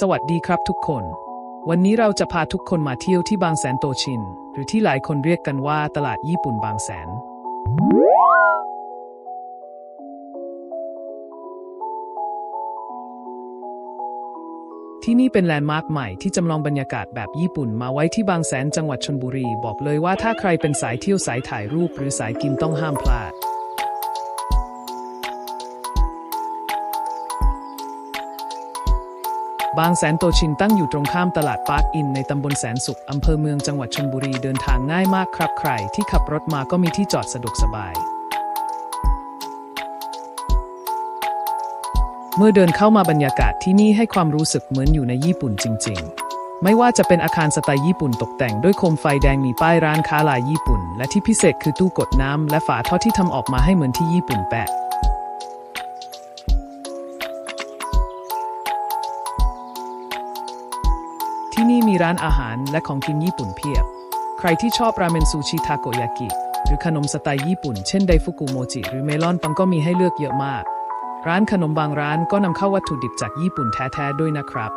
สวัสดีครับทุกคน วันนี้เราจะพาทุกคนมาเที่ยวที่บางแสนโตชิน หรือที่หลายคนเรียกกันว่าตลาดญี่ปุ่นบางแสน ที่นี่เป็นแลนด์มาร์คใหม่ที่จำลองบรรยากาศแบบญี่ปุ่นมาไว้ที่บางแสนจังหวัดชนบุรี บอกเลยว่าถ้าใครเป็นสายเที่ยวสายถ่ายรูปหรือสายกินต้องห้ามพลาด บางแสนโตชินตั้งอยู่ตรงข้ามตลาดปาร์คอินในตำบลแสนสุข อำเภอเมืองจังหวัดชลบุรีเดินทางง่ายมากครับ ใครที่ขับรถมาก็มีที่จอดสะดวกสบาย เมื่อเดินเข้ามาบรรยากาศที่นี่ให้ความรู้สึกเหมือนอยู่ในญี่ปุ่นจริง ๆ ไม่ว่าจะเป็นอาคารสไตล์ญี่ปุ่นตกแต่งด้วยโคมไฟแดงมีป้ายร้านค้าลายญี่ปุ่น และที่พิเศษคือตู้กดน้ำและฝาท่อที่ทำออกมาให้เหมือนที่ญี่ปุ่นแปะ ที่นี่มีร้านอาหารและของกินญี่ปุ่นเพียบ ใครที่ชอบราเมนซูชิทาโกยากิ หรือขนมสไตล์ญี่ปุ่น เช่นไดฟุกุโมจิ หรือเมลอนปังก็มีให้เลือกเยอะมาก ร้านขนมบางร้านก็นำเข้าวัตถุดิบจากญี่ปุ่นแท้ๆด้วยนะครับ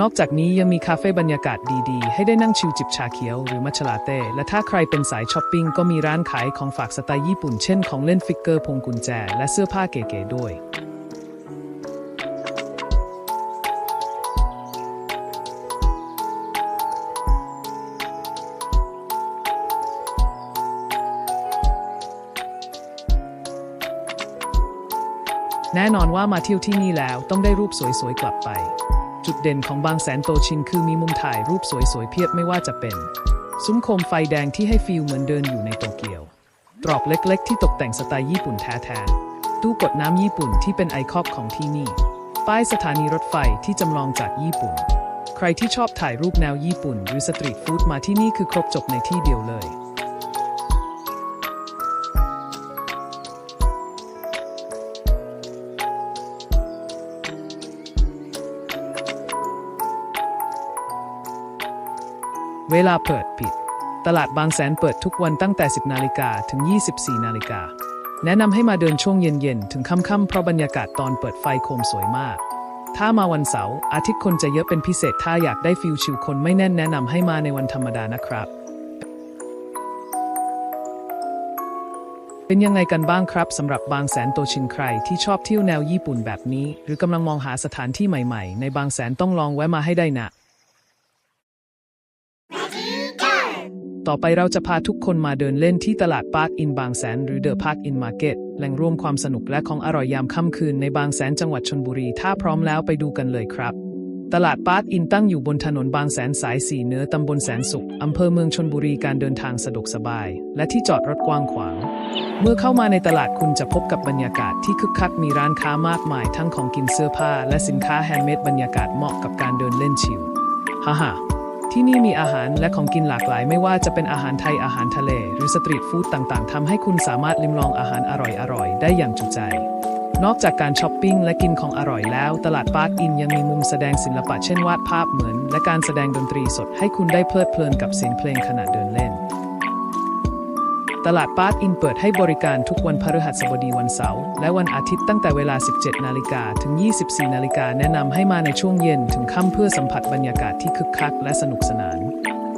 นอกจากนี้ยังมีคาเฟ่บรรยากาศดีๆ ให้ได้นั่งชิลจิบชาเขียวหรือมัชลาเต้ และถ้าใครเป็นสายช้อปปิ้งก็มีร้านขายของฝากสไตล์ญี่ปุ่น เช่นของเล่นฟิกเกอร์พวงกุญแจ และเสื้อผ้าเก๋ๆด้วย แน่นอนว่ามาเที่ยวที่นี่แล้วต้องได้รูปสวยๆ กลับไป จุดเด่นของบางแสนโตชินคือมีมุมถ่ายรูปสวยๆ เพียบไม่ว่าจะเป็น ซุ้มโคมไฟแดงที่ให้ฟีลเหมือนเดินอยู่ในโตเกียว ตรอกเล็กๆ ที่ตกแต่งสไตล์ญี่ปุ่นแท้ๆตู้กดน้ำญี่ปุ่นที่เป็นไอคอนของที่นี่ ป้ายสถานีรถไฟที่จำลองจากญี่ปุ่น ใครที่ชอบถ่ายรูปแนวญี่ปุ่น หรือสตรีทฟู้ดมาที่นี่คือครบจบในที่เดียวเลย เวลาเปิดปิด ตลาดบางแสนเปิดทุกวันตั้งแต่ 10 นาฬิกาถึง 24 นาฬิกา แนะนำให้มาเดินช่วงเย็นๆ ถึงค่ำๆ เพราะบรรยากาศตอนเปิดไฟโคมสวยมาก ถ้ามาวันเสาร์อาทิตย์คนจะเยอะเป็นพิเศษ ถ้าอยากได้ฟิลชิลคนไม่แน่นแนะนำให้มาในวันธรรมดานะครับ เป็นยังไงกันบ้างครับสำหรับบางแสนโตชินใครที่ชอบเที่ยวแนวญี่ปุ่นแบบนี้ หรือกำลังมองหาสถานที่ใหม่ๆ ในบางแสนต้องลองแวะมาให้ได้นะ ต่อไปเราจะพาทุกคนมาเดินเล่นที่ตลาดปาร์คอินบางแสนหรือเดอะพาร์คอินมาร์เก็ตแหล่งรวมความสนุกและของอร่อยยามค่ำคืนในบางแสนจังหวัดชนบุรี ถ้าพร้อมแล้วไปดูกันเลยครับ ตลาดปาร์คอินตั้งอยู่บนถนนบางแสนสายสี่เหนือตำบลแสนสุขอำเภอเมืองชนบุรีการเดินทางสะดวกสบาย และที่จอดรถกว้างขวาง เมื่อเข้ามาในตลาดคุณจะพบกับบรรยากาศที่คึกคักมีร้านค้ามากมาย ทั้งของกินเสื้อผ้า และสินค้าแฮนด์เมดบรรยากาศเหมาะกับการเดินเล่นชิลฮ่าฮ่า ที่นี่มีอาหารและของกินหลากหลายไม่ว่าจะเป็นอาหารไทยอาหารทะเล หรือสตรีทฟู้ดต่างๆทำให้คุณสามารถลิมลองอาหารอร่อยๆ ได้อย่างจุใจ นอกจากการช้อปปิ้งและกินของอร่อยแล้ว ตลาดปาร์คอินยังมีมุมแสดงศิลปะเช่นวาดภาพเหมือน และการแสดงดนตรีสดให้คุณได้เพลิดเพลินกับเสียงเพลงขณะเดินเล่น ตลาดปาร์คอินเปิดให้บริการทุกวันพฤหัสบดีวันเสาร์และวันอาทิตย์ตั้งแต่เวลา 17 นาฬิกาถึง 24 นาฬิกาแนะนำให้มาในช่วงเย็นถึงค่ำเพื่อสัมผัสบรรยากาศที่คึกคักและสนุกสนาน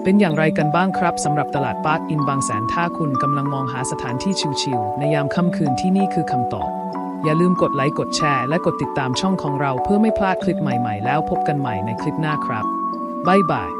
เป็นอย่างไรกันบ้างครับสำหรับตลาดปาร์คอินบางแสนถ้าคุณกำลังมองหาสถานที่ชิลๆในยามค่ำคืนที่นี่คือคำตอบ อย่าลืมกดไลค์กดแชร์และกดติดตามช่องของเราเพื่อไม่พลาดคลิปใหม่ๆ แล้วพบกันใหม่ในคลิปหน้าครับบ๊ายบาย